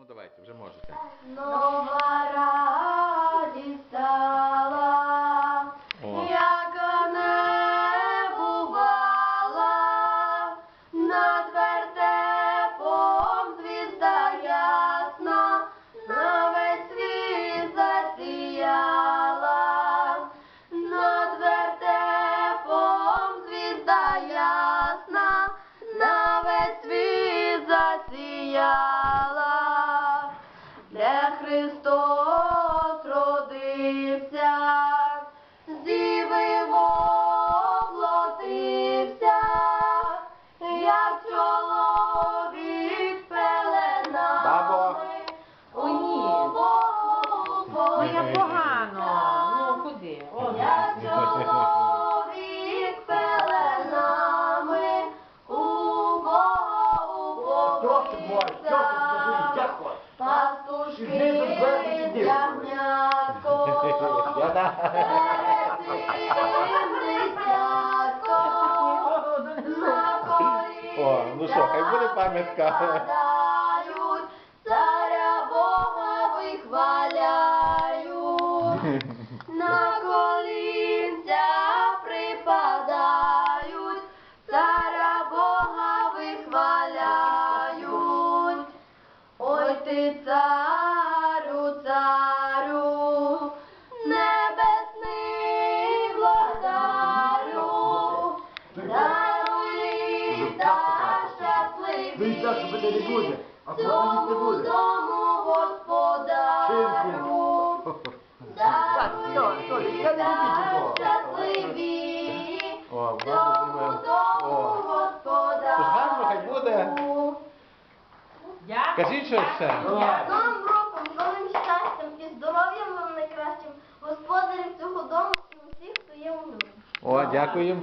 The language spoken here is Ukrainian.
Ну давайте, вже можете. Нова Христос родився, з діви воплотився, як чоловік пеленами. Бабо. У ні. О, ну що, хай буде пам'ятка. Царя Бога вихваляють, на колінця припадають, царя Бога вихваляють. Ой ти царю, Ну так, що мене не буде, а коли не буде. дому господарю. Так, я не люблю цього. щасливі, О, дому О. Тож гарно хай буде. Дякую. Кажіть щось ще. Давай. Новим роком, новим щастям і здоров'ям вам найкращим, господарів цього дому і усіх, хто є у ньому. О, дякуємо.